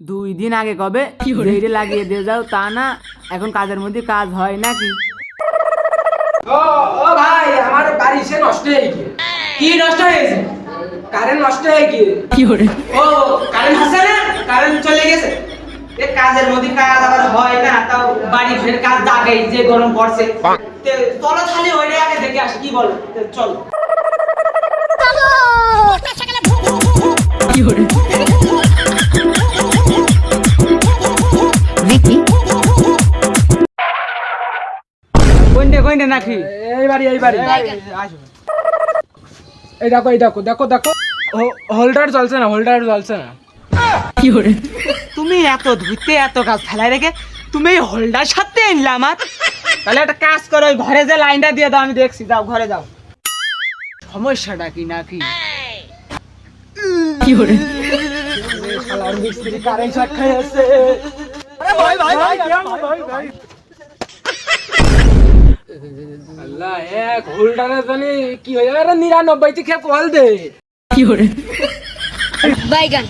দুই দিন আগে কবে? যেইটা লাগিয়ে দিয়ে যাও তা না এখন কাজের মধ্যে কাজ হয় নাকি? ও ও ভাই আমার বাড়ি সে নষ্ট হয়ে গিয়ে। কি নষ্ট হয়েছে কারেন্ট নষ্ট হয়ে গিয়ে। ও কারেন্ট আছে না? কারেন্ট চলে গেছে। এ কাজের মধ্যে কাজ আবার হয় না তাও বাড়ি ফের কাজ দাগে যে গরম পড়ছে। তে চলো খালি ওইটা আগে দেখে আসি কি বলো? তে চলো। কোনটা নাকি? এই বাড়ি এই বাড়ি। আসো এই দেখো এই দেখো দেখো দেখো। হোল্ডার চলছে না হোল্ডার চলছে না। তুমি এত ধুতে এত কাজ ফেলাই রেখে তুমি হোল্ডার সাথে আনলে আমার? তাহলে একটা কাজ করো ওই ঘরে যে লাইনটা দিয়ে দাও আমি দেখছি যাও ঘরে যাও। সমস্যাটা কি নাকি? শালার মিস্ত্রি কারেন্ট শর্ট খেয়ে আছে আল্লাহ এক হোল্ডারের জানি কি হয়ে যাবে নিরানব্বই থেকে কল দে। কি বাইগান।